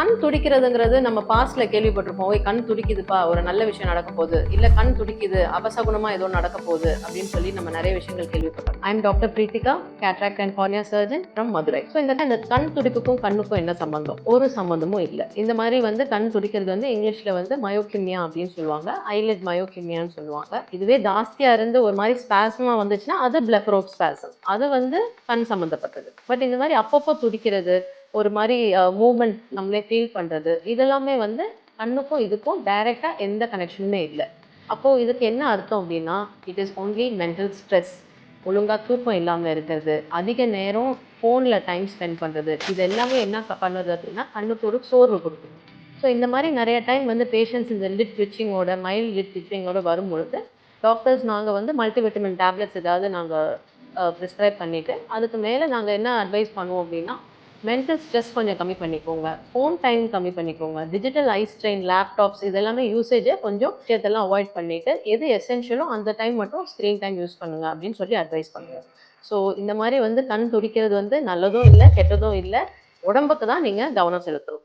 கண் துடிக்கிறதுங்கிறது நம்ம பாஸ்ட்ல கேள்விப்பட்டிருப்போம். ஓய் கண் துடிக்குதுப்பா ஒரு நல்ல விஷயம் நடக்க போகுது. இல்ல கண் துடிக்குது அபசகுணமா ஏதோ நடக்க போகுது அப்படின்னு சொல்லி நம்ம நிறைய விஷயங்கள் கேள்விப்பட்டோம் I am doctor Preethika cataract and cornea surgeon from Madurai so இந்த இந்த கண் துடிப்புக்கும் கண்ணுக்கும் என்ன சம்பந்தம்? ஒரு சம்பந்தமும் இல்லை. இந்த மாதிரி வந்து கண் துடிக்கிறது வந்து இங்கிலீஷ்ல வந்து மயோகிமியா அப்படின்னு சொல்லுவாங்க. ஐலட் மயோகிமியான்னு சொல்லுவாங்க. இதுவே ஜாஸ்தியா இருந்து ஒரு மாதிரி ஸ்பாசமா வந்துச்சுன்னா அது பிளெஃபரோப் ஸ்பாசம் அது வந்து கண் சம்மந்தப்பட்டது பட் இந்த மாதிரி அப்பப்போ துடிக்கிறது ஒரு மாதிரி மூமெண்ட் நம்மளே ஃபீல் பண்ணுறது இதெல்லாமே வந்து கண்ணுக்கும் இதுக்கும் டைரெக்டாக எந்த கனெக்ஷனுமே இல்லை. அப்போது இதுக்கு என்ன அர்த்தம் அப்படின்னா it is only mental stress ஒழுங்காக தூக்கம் இல்லாமல் இருக்கிறது. அதிக நேரம் ஃபோனில் டைம் ஸ்பெண்ட் பண்ணுறது இது எல்லாமே என்ன பண்ணுறது அப்படின்னா கண்ணுக்கு ஒரு சோர்வு கொடுக்குது. ஸோ இந்த மாதிரி நிறைய டைம் வந்து பேஷண்ட்ஸ் இந்த லிட் ட்விச்சிங்கோட மைல்ட் லிட் ட்விச்சிங்கோட வரும்பொழுது டாக்டர்ஸ் நாங்கள் வந்து மல்டிவிட்டமின் டேப்லெட்ஸ் ஏதாவது நாங்கள் ப்ரிஸ்கிரைப் பண்ணிவிட்டு அதுக்கு மேலே நாங்கள் என்ன அட்வைஸ் பண்ணுவோம் அப்படின்னா மென்டல் ஸ்ட்ரெஸ் கொஞ்சம் கம்மி பண்ணிக்கோங்க. ஃபோன் டைம் கம்மி பண்ணிக்கோங்க. டிஜிட்டல் ஐ ஸ்ட்ரெயின் லேப்டாப்ஸ் இதெல்லாமே யூசேஜை கொஞ்சம் விஷயத்தெல்லாம் அவாய்ட் பண்ணிவிட்டு எது எசென்ஷியலோ அந்த டைம் மட்டும் ஸ்க்ரீன் டைம் யூஸ் பண்ணுங்க அப்படின்னு சொல்லி அட்வைஸ் பண்ணுங்க. ஸோ இந்த மாதிரி வந்து கண் துடிக்கிறது வந்து நல்லதும் இல்லை கெட்டதும் இல்லை. உடம்புக்கு தான் நீங்கள் கவனம் செலுத்தணும்.